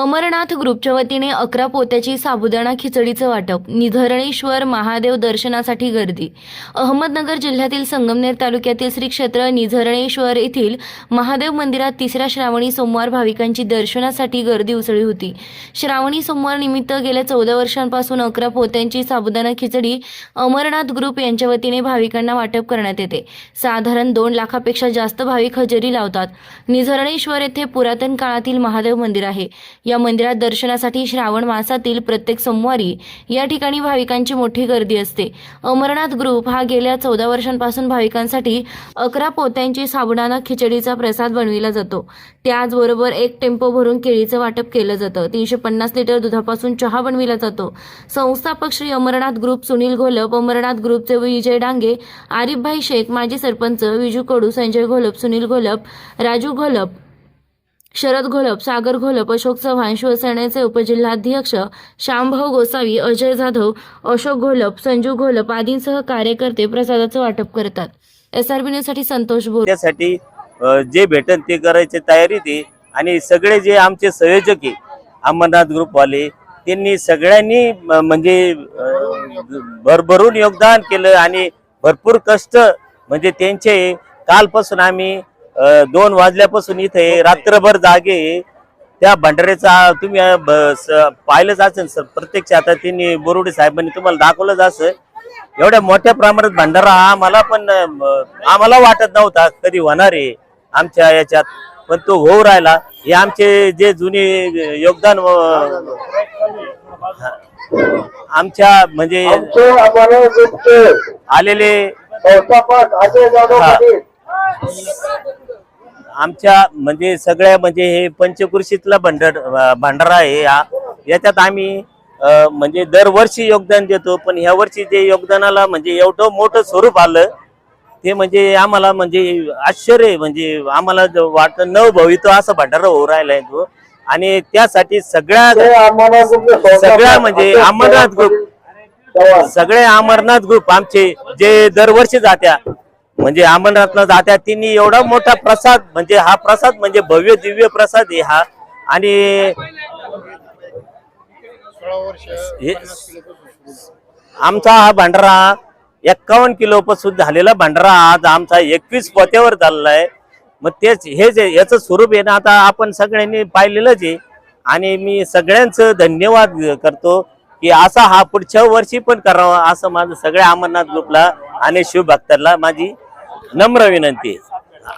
अमरनाथ ग्रुपच्या वतीने अकरा पोत्याची साबुदाणा खिचडीचं वाटप निधरणेश्वर महादेव दर्शनासाठी गर्दी. अहमदनगर जिल्ह्यातील संगमनेर तालुक्यातील श्री क्षेत्र निझरणेश्वर येथील महादेव मंदिरात तिसऱ्या श्रावणी सोमवार भाविकांची दर्शनासाठी गर्दी उसळली होती. श्रावणी सोमवार निमित्त गेल्या चौदा वर्षांपासून अकरा पोत्यांची साबुदाणा खिचडी अमरनाथ ग्रुप यांच्या वतीने भाविकांना वाटप करण्यात येते. साधारण दोन लाखापेक्षा जास्त भाविक हजेरी लावतात. निझरणेश्वर येथे पुरातन काळातील महादेव मंदिर आहे. या मंदिरात दर्शनासाठी श्रावण मासातील प्रत्येक सोमवारी या ठिकाणी भाविकांची मोठी गर्दी असते. अमरनाथ ग्रुप हा गेल्या चौदा वर्षांपासून भाविकांसाठी अकरा पोत्यांची साबुदाणा खिचडीचा प्रसाद बनविला जातो. त्याचबरोबर एक टेम्पो भरून केळीचं वाटप केलं जातं. तीनशे पन्नास लिटर दुधापासून चहा बनविला जातो. संस्थापक श्री अमरनाथ ग्रुप सुनील घोलप अमरनाथ ग्रुपचे विजय डांगे आरिफभाई शेख माजी सरपंच विजू कडू संजय घोलप सुनील घोलप राजू घोलप शरद घोलप सागर घोलप अशोक चव्हाण शिवसेनेचे उपजिल्हाध्यक्ष श्यामभाऊ गोसावी अजय जाधव अशोक घोलप संजू घोलप आदींसह कार्यकर्ते प्रसादाचं वाटप करतात. एस न्यूजसाठी संतोष बोर. त्यासाठी जे भेटन ते करायची तयारी ते आणि सगळे जे आमचे संयोजक आहे अमरनाथ ग्रुपवाले त्यांनी सगळ्यांनी म्हणजे भरभरून योगदान केलं आणि भरपूर कष्ट म्हणजे त्यांचे कालपासून आम्ही दोन वाजल्यापासून इथे रात्रभर जागे. त्या भंडाऱ्याचा तुम्ही पाहिलंच असेल सर. प्रत्यक्ष आता त्यांनी बोरुडे साहेबांनी तुम्हाला दाखवलंच असं एवढ्या मोठ्या प्रमाणात भंडारा हा आम्हाला पण आम्हाला वाटत नव्हता कधी होणार आहे आमच्या याच्यात. पण तो होऊ राहिला. हे आमचे जे जुने योगदान आमच्या म्हणजे आलेले संस्थापक अजय जाधव हा. पाटील आमच्या म्हणजे सगळ्या म्हणजे हे पंचकृषीतला भंडार भंडारा आहे हा याच्यात आम्ही म्हणजे दरवर्षी योगदान देतो पण ह्या वर्षी जे योगदानाला म्हणजे एवढं मोठं स्वरूप आलं ते म्हणजे आम्हाला म्हणजे आश्चर्य आहे. म्हणजे आम्हाला वाटत न भवितो असं भंडारा होऊ राहिलाय तो आणि त्यासाठी सगळ्या सगळ्या म्हणजे अमरनाथ ग्रुप. सगळे अमरनाथ ग्रुप आमचे जे दरवर्षी जात्या म्हणजे अमरनाथला जात्या त्यांनी एवढा मोठा प्रसाद म्हणजे हा प्रसाद म्हणजे भव्य दिव्य प्रसाद आहे हा. आणि आमचा हा भांडारा एक्कावन्न किलो पासून झालेला भांडारा आज आमचा एकवीस पोत्यावर झालेला आहे. मग तेच हे जे याचं स्वरूप आहे ना आता आपण सगळ्यांनी पाहिलेलंच आहे. आणि मी सगळ्यांचं धन्यवाद करतो की असा हा पुढच्या वर्षी पण करावा असं माझं सगळ्या अमरनाथ ग्रुपला आणि शिवभक्तांना माझी नम्र विनंती.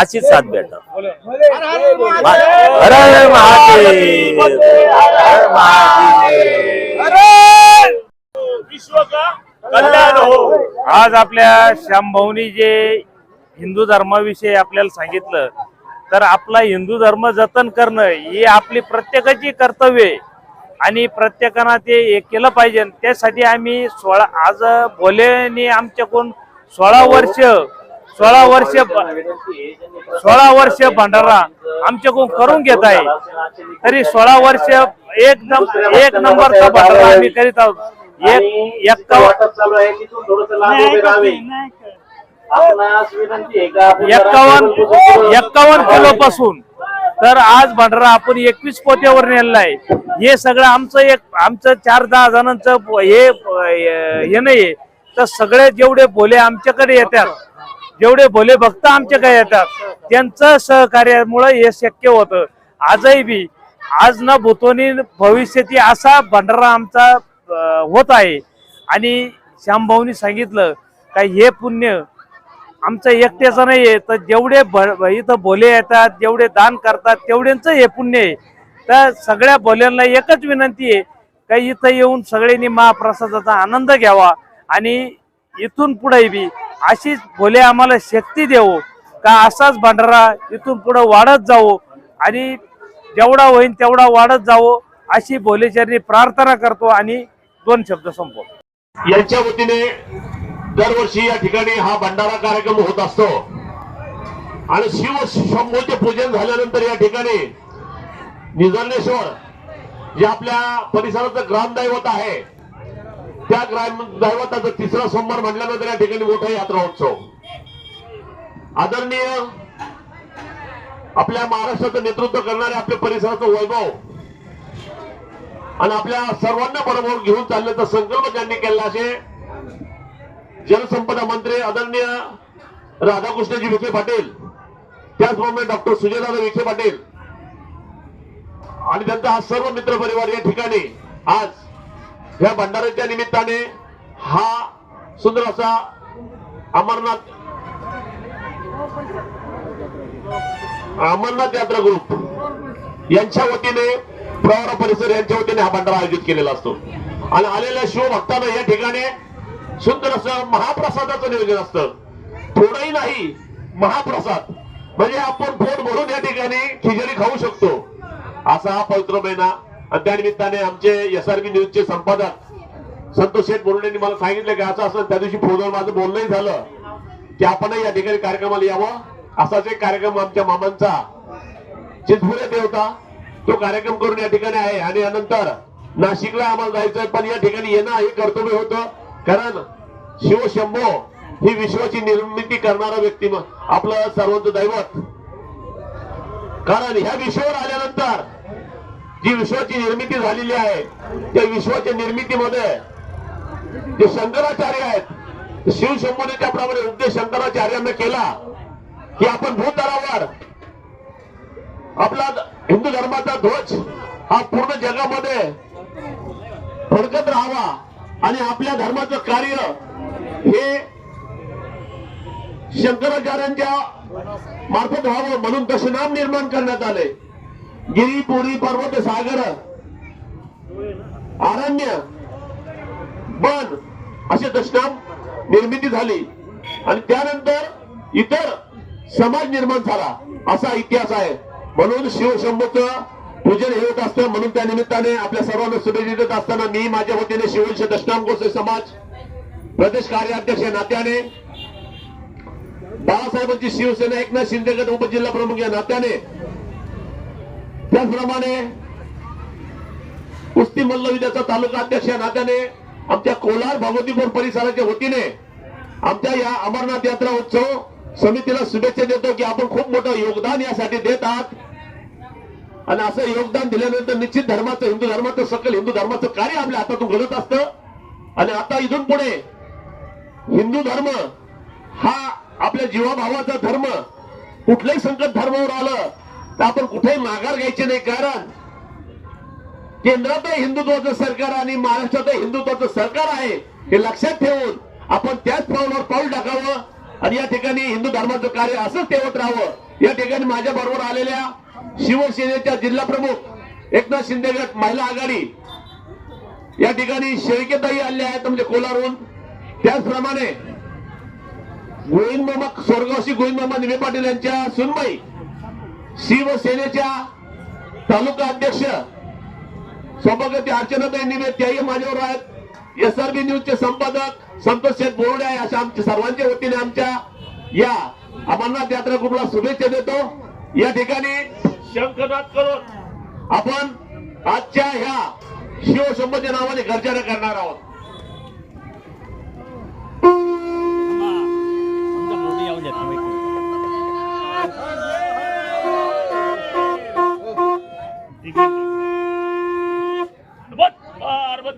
अशीच साथ भेटा हर हर महादेव हर हर महादेव. विश्व का कल्याण हो आज आपल्या श्यामभाऊनी जे हिंदू धर्माविषयी आपल्याला सांगितलं तर आपला हिंदू धर्म जतन करणं ही आपली प्रत्येकाची कर्तव्य आहे. आणि प्रत्येकानं ते हे केलं पाहिजे. त्यासाठी आम्ही सोळा आज भोलेनी आमच्याकडून सोळा वर्ष सोळा वर्ष सोळा वर्ष भंडारा आमच्याकडून करून घेत आहे. तरी सोळा वर्ष एकदम एक नंबरचा भंडारा आम्ही करीत आहोत. एक एक्कावन्न वाटप किलो पासून. तर आज भंडारा आपण एकवीस पोत्यावर नेलेला आहे. हे सगळं आमचं एक आमचं चार दहा जणांचं हे हे नाही. तर सगळे जेवढे भोले आमच्याकडे येतात जेवढे भोले भक्त आमच्याकडे येतात त्यांचं सहकार्यामुळे हे शक्य होतं. आजही बी आज ना भूतोनी भविष्याती असा भंडारा आमचा होत आहे. आणि श्यामभाऊनी सांगितलं का हे पुण्य आमचं एकट्याचं नाही आहे तर जेवढे भ- इथं भोले येतात जेवढे दान करतात तेवढ्यांचं हे पुण्य आहे. तर सगळ्या भोल्यांना एकच विनंती आहे का इथं येऊन सगळ्यांनी महाप्रसादाचा आनंद घ्यावा. आणि इथून पुढे बी अशीच भोले आम्हाला शक्ती देवो का असाच भंडारा इथून पुढे वाढत जावो आणि जेवढा होईल तेवढा वाढत जावो अशी भोलेचरणी प्रार्थना करतो आणि दोन शब्द संपवतो. यांच्या वतीने दरवर्षी या ठिकाणी हा भंडारा कार्यक्रम होत असतो. आणि शिव शंभूचे पूजन झाल्यानंतर या ठिकाणी निजर्णेश्वर जे आपल्या परिसराचं ग्रामदैवत आहे त्या ग्राम दैवताचा तिसरा सोमवार म्हटल्यानंतर या ठिकाणी मोठा यात्रा उत्सव. आदरणीय आपल्या महाराष्ट्राचं नेतृत्व करणारे आपल्या परिसराचं वैभव आणि आपल्या सर्वांना बरोबर घेऊन चालण्याचा संकल्प त्यांनी केला असे जलसंपदा मंत्री आदरणीय राधाकृष्णजी विखे पाटील त्याचप्रमाणे डॉक्टर सुजयदादा विखे पाटील आणि त्यांचा हा सर्व मित्र परिवार या ठिकाणी आज या भंडाऱ्याच्या निमित्ताने हा सुंदर असा अमरनाथ अमरनाथ यात्रा ग्रुप यांच्या वतीने प्रवरा परिसर यांच्या वतीने हा भंडारा आयोजित केलेला असतो. आणि आलेल्या शिवभक्तांना या ठिकाणी सुंदर असं महाप्रसादाचं नियोजन असतं. थोडंही नाही महाप्रसाद. म्हणजे आपण पोट भरून या ठिकाणी खिचडी खाऊ शकतो. असा हा पवित्र महिना त्यानिमित्ताने आमचे एस आर बी न्यूजचे संपादक संतोष शेठ बोलून मला सांगितलं की असं असं त्या दिवशी फोनवर माझं बोलणंही झालं की आपणही या ठिकाणी कार्यक्रमाला यावं. असाच एक कार्यक्रम आमच्या मामांचा चिंचपुऱ्यात देवता तो कार्यक्रम करून या ठिकाणी आहे. आणि यानंतर नाशिकला आम्हाला जायचंय पण या ठिकाणी येणं हे कर्तव्य होतं. कारण शिवशंभो ही विश्वाची निर्मिती करणारा व्यक्ती आपलं सर्वांचं दैवत. कारण ह्या विश्वावर आल्यानंतर जी विश्वाची निर्मिती झालेली आहे त्या विश्वाच्या निर्मितीमध्ये जे शंकराचार्य आहेत शिवशंभूने त्याप्रमाणे उपदेश शंकराचार्यांना केला की आपण भूतलावर आपला हिंदू धर्माचा ध्वज हा पूर्ण जगामध्ये फडकत राहावा आणि आपल्या धर्माचं कार्य हे शंकराचार्यांच्या मार्फत व्हावं म्हणून दशनाम निर्माण करण्यात आले. गिरीपुरी पर्वत सागर अरण्य बन असे दशनाम निर्मिती झाली. आणि त्यानंतर इतर समाज निर्माण झाला. असा इतिहास आहे. म्हणून शिवशंभूच पूजन हे होत असतं. म्हणून त्या निमित्ताने आपल्या सर्वांना शुभेच्छा देत असताना मी माझ्या वतीने शिवंश दशनाम गोसे समाज प्रदेश कार्याध्यक्ष नात्याने बाळासाहेबांची शिवसेना एकनाथ शिंदेगड उपजिल्हा प्रमुख या नात्याने त्याचप्रमाणे कुस्ती मल्लविद्याचा तालुका अध्यक्ष या नात्याने आमच्या कोलार भगवतीपूर परिसराच्या वतीने आमच्या या अमरनाथ यात्रा उत्सव समितीला शुभेच्छा देतो की आपण खूप मोठं योगदान यासाठी देत आहात. आणि असं योगदान दिल्यानंतर निश्चित धर्माचं हिंदू धर्माचं सकल हिंदू धर्माचं कार्य आपल्या हातातून घडत असतं. आणि आता इथून पुढे हिंदू धर्म हा आपल्या जीवाभावाचा धर्म कुठलंही संकट धर्मावर आलं तर आपण कुठेही माघार घ्यायचे नाही. कारण केंद्रात हिंदुत्वाचं सरकार आणि महाराष्ट्रात हिंदुत्वाचं सरकार आहे हे लक्षात ठेवून आपण त्याच पावलावर पाऊल टाकावं आणि या ठिकाणी हिंदू धर्माचं कार्य असंच ठेवत राहावं. या ठिकाणी माझ्या बरोबर आलेल्या शिवसेनेच्या जिल्हा प्रमुख एकनाथ शिंदे गट महिला आघाडी या ठिकाणी शेळकेताई आले आहेत म्हणजे कोलारहून त्याचप्रमाणे गोविंद मामा स्वर्गवासी गोविंद मामा निमे पाटील यांच्या सुनबाई शिवसेनेच्या तालुका अध्यक्ष सभापती अर्चनाताई निमे त्याही माझ्यावर आहेत. एस आर बी न्यूजचे संपादक संतोष शेठ बोर्डे आहे अशा आमच्या सर्वांच्या वतीने आमच्या या अमरनाथ यात्रा ग्रुपला शुभेच्छा देतो. या ठिकाणी शंखनाद करून आपण आजच्या ह्या शिवशंभूच्या नावाने गर्जना करणार आहोत.